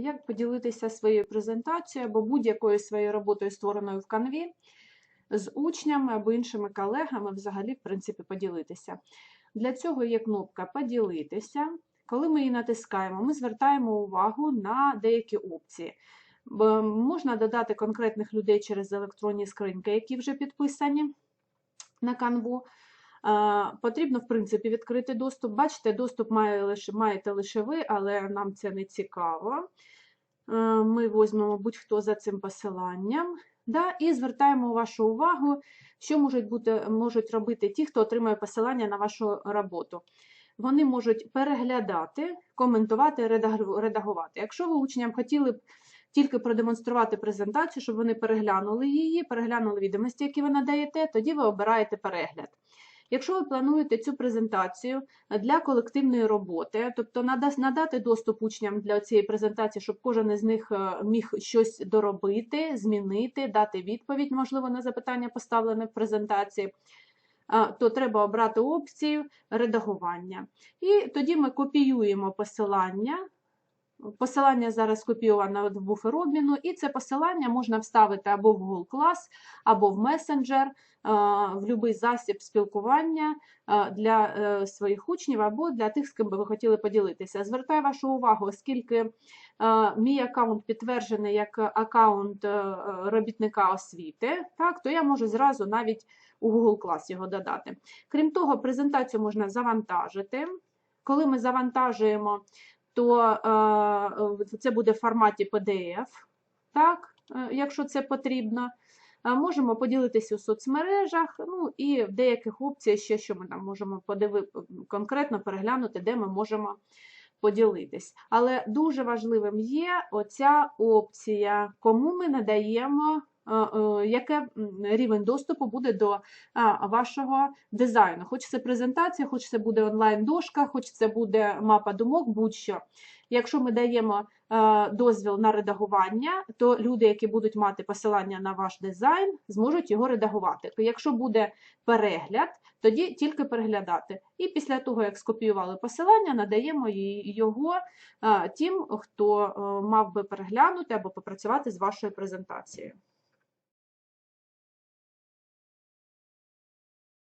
як поділитися своєю презентацією або будь-якою своєю роботою, створеною в канві, з учнями або іншими колегами, взагалі, в принципі, поділитися. Для цього є кнопка Поділитися. Коли ми її натискаємо, ми звертаємо увагу на деякі опції. Можна додати конкретних людей через електронні скриньки, які вже підписані на канву. Потрібно, в принципі, відкрити доступ. Бачите, доступ маєте лише ви, але нам це не цікаво. Ми візьмемо будь-хто за цим посиланням да, і звертаємо вашу увагу, що можуть, бути, можуть робити ті, хто отримує посилання на вашу роботу. Вони можуть переглядати, коментувати, редагувати. Якщо ви учням хотіли б тільки продемонструвати презентацію, щоб вони переглянули її, переглянули відомості, які ви надаєте, тоді ви обираєте перегляд. Якщо ви плануєте цю презентацію для колективної роботи, тобто нада- надати доступ учням для цієї презентації, щоб кожен із них е, міг щось доробити, змінити, дати відповідь, можливо, на запитання, поставлене в презентації, то треба обрати опцію редагування. І тоді ми копіюємо посилання. Посилання зараз скопійовано в буфер обміну, і це посилання можна вставити або в Google Class, або в месенджер, е, в будь-який засіб спілкування е, для е, своїх учнів або для тих, з ким би ви хотіли поділитися. Звертаю вашу увагу, оскільки мій аккаунт підтверджений як аккаунт робітника освіти, так, то я можу зразу навіть у Google Class його додати. Крім того, презентацію можна завантажити. Коли ми завантажуємо то е, це буде в форматі PDF, так, е, якщо це потрібно. Е, Можемо поділитися у соцмережах, ну і в деяких опціях ще, що ми там можемо подиви, конкретно переглянути, де ми можемо поділитись. Але дуже важливим є оця опція, кому ми надаємо, е, е, яке рівень доступу буде до вашого дизайну. Хоч це презентація, хоч це буде онлайн-дошка, хоч це буде мапа думок, будь-що. Якщо ми даємо е, дозвіл на редагування, то люди, які будуть мати посилання на ваш дизайн, зможуть його редагувати. Якщо буде перегляд, тоді тільки переглядати. І після того, як скопіювали посилання, надаємо його е, тим, хто е, мав би переглянути або попрацювати з вашою презентацією.